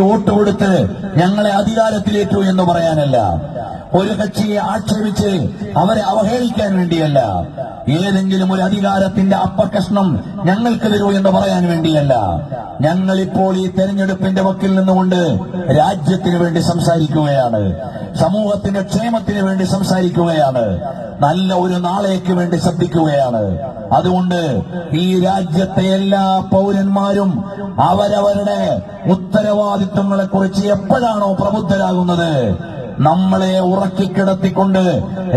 Vote കൊടുത്ത് ഞങ്ങളെ അധികാരത്തിലേറ്റു എന്ന് പറയാനല്ല. ഒരു കക്ഷിയെ ആക്ഷേപിച്ച് അവരെ അവഹേളിക്കാൻ വേണ്ടിയല്ല. ഏതെങ്കിലും ഒരു അധികാരത്തിന്റെ അപ്പകഷ്ണം ഞങ്ങൾക്ക് തരൂ എന്ന് പറയാൻ വേണ്ടിയല്ല. ഞങ്ങൾ ഇപ്പോൾ ഈ തെരഞ്ഞെടുപ്പിന്റെ വക്കിൽ നിന്നുകൊണ്ട് രാജ്യത്തിന് വേണ്ടി സംസാരിക്കുകയാണ്. സമൂഹത്തിന്റെ ക്ഷേമത്തിന് വേണ്ടി സംസാരിക്കുകയാണ്. നല്ല ഒരു നാളേക്ക് വേണ്ടി ശ്രദ്ധിക്കുകയാണ് അതുകൊണ്ട് ഈ രാജ്യത്തെ എല്ലാ പൗരന്മാരും അവരവരുടെ ഉത്തരവാദിത്വങ്ങളെ കുറിച്ച് എപ്പോഴാണോ പ്രബുദ്ധരാകുന്നത്? നമ്മളെ ഉറക്കിക്കിടത്തിക്കൊണ്ട്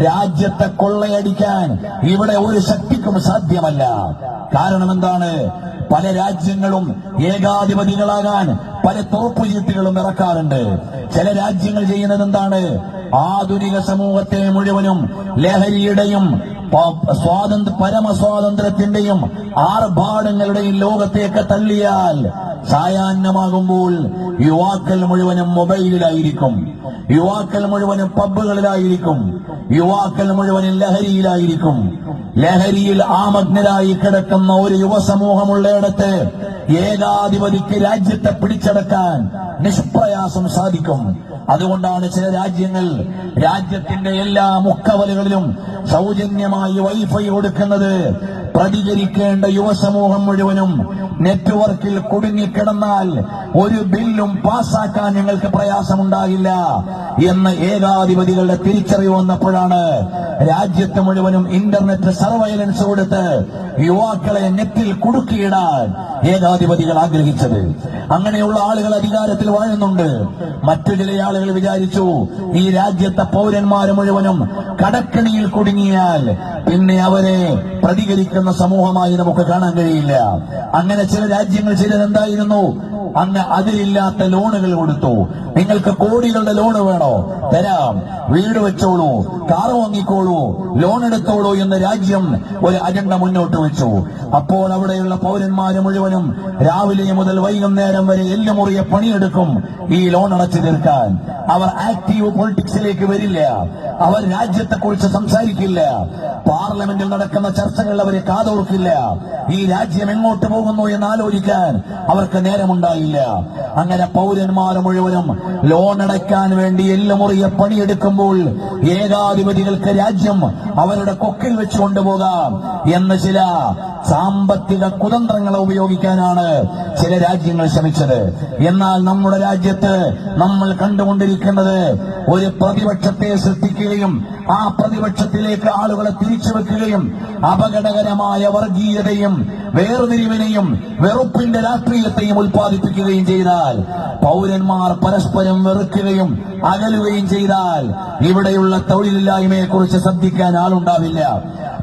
രാജ്യത്തെ കൊള്ളയടിക്കാൻ ഇവിടെ ഒരു ശക്തിക്കും സാധ്യമല്ല. കാരണം എന്താണ്? പല രാജ്യങ്ങളും ഏകാധിപതികളാകാൻ പല തോപ്പുചീട്ടുകളും ഇറക്കാറുണ്ട്. ചില രാജ്യങ്ങൾ ചെയ്യുന്നത് എന്താണ്? ആധുനിക സമൂഹത്തെ മുഴുവനും ലഹരിയുടെയും സ്വാതന്ത്ര്യ പരമസ്വാതന്ത്ര്യത്തിന്റെയും ആർഭാടങ്ങളുടെയും ലോകത്തേക്ക് തള്ളിയാൽ സായാഹ്നമാകുമ്പോൾ യുവാക്കൾ മുഴുവനും മൊബൈലിലായിരിക്കും. യുവാക്കൾ മുഴുവനും പബ്ബുകളിലായിരിക്കും. യുവാക്കൾ മുഴുവനും ലഹരിയിലായിരിക്കും. ലഹരിയിൽ ആമഗ്നരായി കിടക്കുന്ന ഒരു യുവസമൂഹമുള്ളയിടത്ത് ഏകാധിപതിക്ക് രാജ്യത്തെ പിടിച്ചടക്കാൻ നിഷ്പ്രയാസം സാധിക്കും. അതുകൊണ്ടാണ് ചില രാജ്യങ്ങൾ രാജ്യത്തിന്റെ എല്ലാ മുക്കവലുകളിലും സൗജന്യമായി വൈഫൈ കൊടുക്കുന്നത്. പ്രതികരിക്കേണ്ട യുവസമൂഹം മുഴുവനും നെറ്റ്വർക്കിൽ കുടുങ്ങിക്കിടന്നാൽ ഒരു ബില്ലും പാസാക്കാൻ ഞങ്ങൾക്ക് പ്രയാസമുണ്ടാകില്ല എന്ന് ഏകാധിപതികളുടെ തിരിച്ചറിവ് വന്നപ്പോഴാണ് രാജ്യത്ത് മുഴുവനും ഇന്റർനെറ്റ് സർവൈലൻസ് കൊടുത്ത് യുവാക്കളെ നെറ്റിൽ കുടുക്കിയിടാൻ ഏകാധിപതികൾ ആഗ്രഹിച്ചത്. അങ്ങനെയുള്ള ആളുകൾ അധികാരത്തിൽ വാഴുന്നുണ്ട്. മറ്റു ചില ആളുകൾ വിചാരിച്ചു ഈ രാജ്യത്തെ പൗരന്മാർ മുഴുവനും കടക്കണിയിൽ കുടുങ്ങിയാൽ പിന്നെ അവരെ പ്രതികരിക്കുന്ന സമൂഹമായി നമുക്ക് കാണാൻ കഴിയില്ല. അങ്ങനെ ചില രാജ്യങ്ങൾ ചെയ്തത് എന്തായിരുന്നു അങ്ങ് അതിലില്ലാത്ത ലോണുകൾ കൊടുത്തു. നിങ്ങൾക്ക് കോടികളുടെ ലോണ് വേണോ? തരാം. വീട് വെച്ചോളൂ. കാർ വാങ്ങിക്കോളൂ. ലോൺ എടുത്തോളൂ എന്ന് രാജ്യം ഒരു അജണ്ട മുന്നോട്ട് വെച്ചു. അപ്പോൾ അവിടെയുള്ള പൗരന്മാര് മുഴുവനും രാവിലെ മുതൽ വൈകുന്നേരം വരെ എല്ലുമുറിയെ പണിയെടുക്കും ഈ ലോൺ അടച്ചു തീർക്കാൻ. അവർ ആക്റ്റീവ് പൊളിറ്റിക്സിലേക്ക് വരില്ല. അവർ രാജ്യത്തെ കുറിച്ച് സംസാരിക്കില്ല. പാർലമെന്റിൽ നടക്കുന്ന ചർച്ചകൾ അവരെ കാതോർക്കില്ല. ഈ രാജ്യം എങ്ങോട്ട് പോകുന്നു എന്ന് ആലോചിക്കാൻ അവർക്ക് നേരമുണ്ടായില്ല അങ്ങനെ പൗരന്മാർ മുഴുവനും ലോൺ അടയ്ക്കാൻ വേണ്ടി എല്ലുമുറിയെ പണിയെടുക്കുമ്പോൾ ഏകാധിപതികൾക്ക് രാജ്യം അവരുടെ കൊക്കിൽ വെച്ച് കൊണ്ടുപോകാം എന്ന ചില സാമ്പത്തിക കുതന്ത്രങ്ങളെ ഉപയോഗിക്കാനാണ് ചില രാജ്യങ്ങൾ ശ്രമിച്ചത്. എന്നാൽ നമ്മുടെ രാജ്യത്ത് നമ്മൾ കണ്ടുകൊണ്ടിരിക്കുന്നത് ഒരു പ്രതിപക്ഷത്തെ സൃഷ്ടിക്കുകയും ആ പ്രതിപക്ഷത്തിലേക്ക് ആളുകളെ തിരിച്ചു വെക്കുകയും അപകടകരമായ വർഗീയതയും വേർതിരിവിനെയും വെറുപ്പിന്റെ രാഷ്ട്രീയത്തെയും ഉൽപ്പാദിപ്പിക്കുകയും ചെയ്താൽ പൗരന്മാർ പരസ്പരം വെറുക്കുകയും അകലുകയും ചെയ്താൽ ഇവിടെയുള്ള തൊഴിലില്ലായ്മയെ കുറിച്ച് ശ്രദ്ധിക്കാൻ ആളുണ്ടാവില്ല.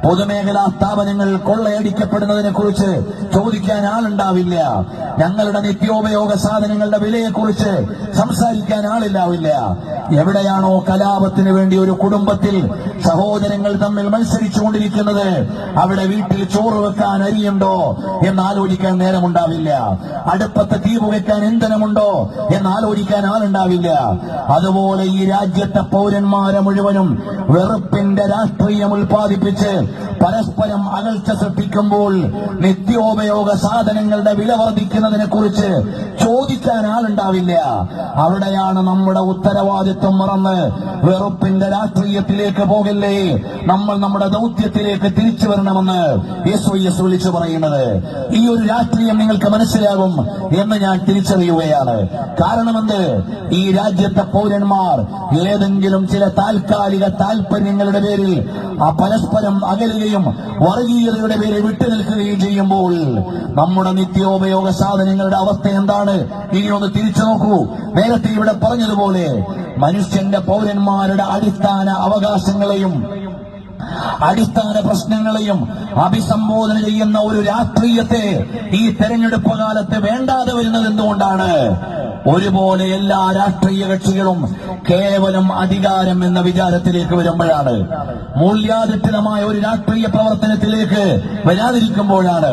പൊതുമേഖലാ സ്ഥാപനങ്ങൾ കൊള്ളയടിക്കപ്പെടുന്നതിനെ കുറിച്ച് ചോദിക്കാൻ ആളുണ്ടാവില്ല. ഞങ്ങളുടെ നിത്യോപയോഗ സാധനങ്ങളുടെ വിലയെക്കുറിച്ച് സംസാരിക്കാൻ ആളില്ലാവില്ല. എവിടെയാണോ കലാപത്തിന് വേണ്ടി ഒരു കുടുംബത്തിൽ സഹോദരങ്ങൾ തമ്മിൽ മത്സരിച്ചുകൊണ്ടിരിക്കുന്നത് അവിടെ വീട്ടിൽ ചോറ് വെക്കാൻ അരിയുണ്ടോ എന്ന് ആലോചിക്കാൻ നേരമുണ്ടാവില്ല. അടുപ്പത്ത് തീ പുകയ്ക്കാൻ ഇന്ധനമുണ്ടോ എന്ന് ആലോചിക്കാൻ ആളുണ്ടാവില്ല. അതുപോലെ ഈ രാജ്യത്തെ പൗരന്മാരെ മുഴുവനും വെറുപ്പിന്റെ രാഷ്ട്രീയം ഉൽപ്പാദിപ്പിച്ച് പരസ്പരം അകൽച്ച സൃഷ്ടിക്കുമ്പോൾ നിത്യോപയോഗ സാധനങ്ങളുടെ വില വർദ്ധിക്കുന്നതിനെ കുറിച്ച് ചോദിക്കാൻ ആളുണ്ടാവില്ല. അവിടെയാണ് നമ്മുടെ ഉത്തരവാദിത്വം മറന്ന് വെറുപ്പിന്റെ രാഷ്ട്രീയത്തിലേക്ക് പോകല്ലേ? നമ്മൾ നമ്മുടെ ദൗത്യത്തിലേക്ക് തിരിച്ചു വരണമെന്ന് യേശു എസ് വിളിച്ചു പറയുന്നത്. ഈ ഒരു രാഷ്ട്രീയം നിങ്ങൾക്ക് മനസ്സിലാകും എന്ന് ഞാൻ തിരിച്ചറിയുകയാണ്. കാരണമെന്ത്? ഈ രാജ്യത്തെ പൗരന്മാർ ഏതെങ്കിലും ചില താൽക്കാലിക താൽപര്യങ്ങളുടെ പേരിൽ ആ പരസ്പരം അകലുകയും വർഗീയതയുടെ പേരിൽ വിട്ടുനിൽക്കുകയും ചെയ്യുമ്പോൾ നമ്മുടെ നിത്യോപയോഗ സാധനങ്ങളുടെ അവസ്ഥ എന്താണ്? ഇനി ഒന്ന് തിരിച്ചു നോക്കൂ. നേരത്തെ ഇവിടെ പറഞ്ഞതുപോലെ മനുഷ്യന്റെ പൗരന്മാരുടെ അടിസ്ഥാന അവകാശങ്ങളെയും അടിസ്ഥാന പ്രശ്നങ്ങളെയും അഭിസംബോധന ചെയ്യുന്ന ഒരു രാഷ്ട്രീയത്തെ ഈ തെരഞ്ഞെടുപ്പ് കാലത്ത് വേണ്ടാതെ വരുന്നത് എന്തുകൊണ്ടാണ്? ഒരുപോലെ എല്ലാ രാഷ്ട്രീയ കക്ഷികളും കേവലം അധികാരം എന്ന വിചാരത്തിലേക്ക് വരുമ്പോഴാണ്. മൂല്യാധിഷ്ഠിതമായ ഒരു രാഷ്ട്രീയ പ്രവർത്തനത്തിലേക്ക് വരാതിരിക്കുമ്പോഴാണ്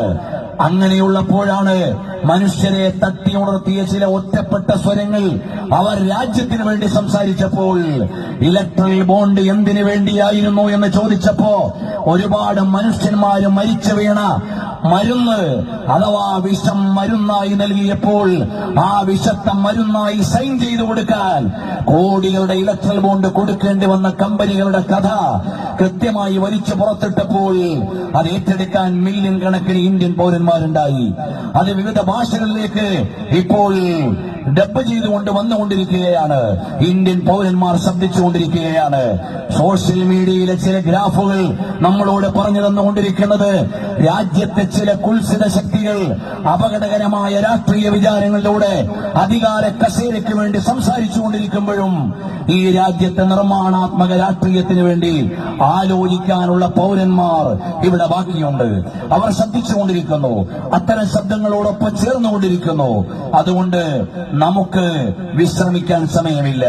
അങ്ങനെയുള്ളപ്പോഴാണ് മനുഷ്യരെ തട്ടി ഉണർത്തിയ ചില ഒറ്റപ്പെട്ട സ്വരങ്ങൾ അവർ രാജ്യത്തിന് വേണ്ടി സംസാരിച്ചപ്പോൾ ഇലക്ട്രൽ ബോണ്ട് എന്തിനു വേണ്ടിയായിരുന്നു? എന്ന് ചോദിച്ചപ്പോ ഒരുപാട് മനുഷ്യന്മാര് മരിച്ചു വീണ മരുന്ന്. അഥവാ വിഷം മരുന്നായി നൽകിയപ്പോൾ ആ വിഷത്തെ മരുന്നായി സൈൻ ചെയ്തു കൊടുക്കാൻ കോടികളുടെ ഇലക്ട്രൽ ബോണ്ട് കൊടുക്കേണ്ടി വന്ന കമ്പനികളുടെ കഥ കൃത്യമായി വലിച്ചു പുറത്തിട്ടപ്പോൾ അത് ഏറ്റെടുക്കാൻ മില്യൺ കണക്കിന് ഇന്ത്യൻ പൗരന്മാരുണ്ടായി. അത് വിവിധ ഭാഷകളിലേക്ക് ഇപ്പോൾ ഡബ് ചെയ്തുകൊണ്ട് വന്നുകൊണ്ടിരിക്കുകയാണ്. ഇന്ത്യൻ പൗരന്മാർ ശബ്ദിച്ചുകൊണ്ടിരിക്കുകയാണ് സോഷ്യൽ മീഡിയയിലെ ചില ഗ്രാഫുകൾ നമ്മളോട് പറഞ്ഞു തന്നുകൊണ്ടിരിക്കുന്നത് രാജ്യത്തെ ചില കുൽസിത ശക്തികൾ അപകടകരമായ രാഷ്ട്രീയ വിചാരങ്ങളിലൂടെ അധികാര കസേരയ്ക്ക് വേണ്ടി സംസാരിച്ചു കൊണ്ടിരിക്കുമ്പോഴും ഈ രാജ്യത്തെ നിർമ്മാണാത്മക രാഷ്ട്രീയത്തിന് വേണ്ടി ആലോചിക്കാനുള്ള പൗരന്മാർ ഇവിടെ ബാക്കിയുണ്ട്. അവർ ശ്രദ്ധിച്ചുകൊണ്ടിരിക്കുന്നു. അത്തരം ശബ്ദങ്ങളോടൊപ്പം ചേർന്നുകൊണ്ടിരിക്കുന്നു. അതുകൊണ്ട് നമുക്ക് വിശ്രമിക്കാൻ സമയമില്ല.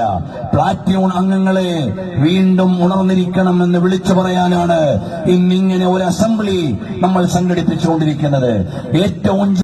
പ്ലാറ്റ്യൂൺ അംഗങ്ങളെ വീണ്ടും ഉണർന്നിരിക്കണം എന്ന് വിളിച്ചു പറയാനാണ് ഇന്നിങ്ങനെ ഒരു അസംബ്ലി നമ്മൾ സംഘടിപ്പിച്ചുകൊണ്ടിരിക്കുന്നത് ഏറ്റവും